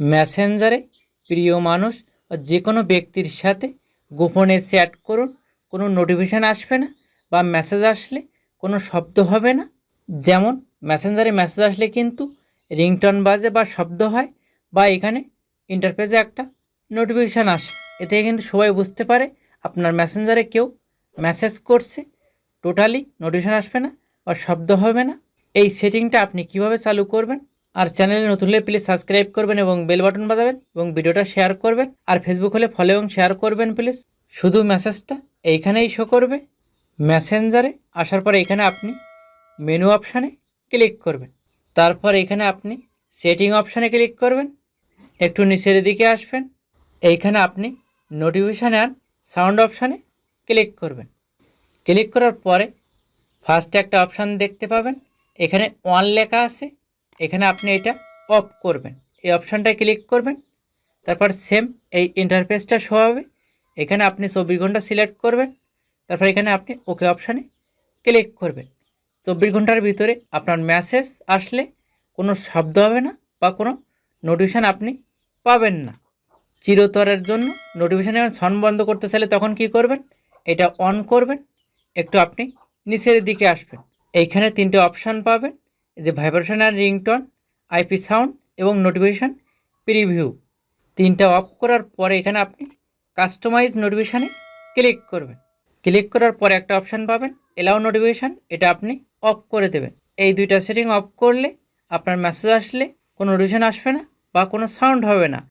মেসেঞ্জারে প্রিয় মানুষ যে কোনো ব্যক্তির সাথে গোপনে চ্যাট করুন, কোনো নোটিফিকেশান আসবে না বা মেসেজ আসলে কোনো শব্দ হবে না। যেমন, মেসেঞ্জারে মেসেজ আসলে কিন্তু রিংটন বাজে বা শব্দ হয় বা এখানে ইন্টারফেসে একটা নোটিফিকেশান আসে। এতে কিন্তু সবাই বুঝতে পারে আপনার মেসেঞ্জারে কেউ মেসেজ করছে, টোটালি নোটিফিকেশান আসবে না বা শব্দ হবে না। এই সেটিংটা আপনি কীভাবে চালু করবেন? আর চ্যানেলে নতুন হলে প্লিজ সাবস্ক্রাইব করবেন এবং বেল বাটন বাজাবেন এবং ভিডিওটা শেয়ার করবেন। আর ফেসবুক হলে ফলো এবং শেয়ার করবেন প্লিজ শুধু মেসেজটা এইখানেই শো করবে। মেসেঞ্জারে আসার পরে এখানে আপনি মেনু অপশানে ক্লিক করবেন। তারপর এখানে আপনি সেটিং অপশানে ক্লিক করবেন। একটু নিচের দিকে আসবেন। এইখানে আপনি নোটিফিকেশান অ্যান্ড সাউন্ড অপশানে ক্লিক করবেন। ক্লিক করার পরে ফার্স্টে একটা অপশান দেখতে পাবেন। এখানে ওয়ান লেখা আছে। এখানে আপনি এটা অফ করবেন। এই অপশানটায় ক্লিক করবেন। তারপর সেম এই ইন্টারফেসটা শো হবে। এখানে আপনি চব্বিশ ঘণ্টা সিলেক্ট করবেন। তারপর এখানে আপনি ওকে অপশানে ক্লিক করবেন। চব্বিশ ঘণ্টার ভিতরে আপনার মেসেজ আসলে কোনো শব্দ হবে না বা কোনো নোটিফিকেশান আপনি পাবেন না। চিরতরের জন্য নোটিফিকেশান সন বন্ধ করতে চাইলে তখন কি করবেন? এটা অন করবেন। একটু আপনি নিচের দিকে আসবেন। এইখানে তিনটে অপশান পাবেন। যে ভাইব্রেশন আর রিংটন আইপি সাউন্ড এবং নোটিফিকেশান প্রিভিউ তিনটা অফ করার পরে এখানে আপনি কাস্টমাইজ নোটিফিকেশানে ক্লিক করবেন। ক্লিক করার পরে একটা অপশান পাবেন এলাও নোটিফিকেশান এটা আপনি অফ করে দেবেন। এই দুইটা সেটিং অফ করলে আপনার মেসেজ আসলে কোনো নোটিফিকেশান আসবে না বা কোনো সাউন্ড হবে না।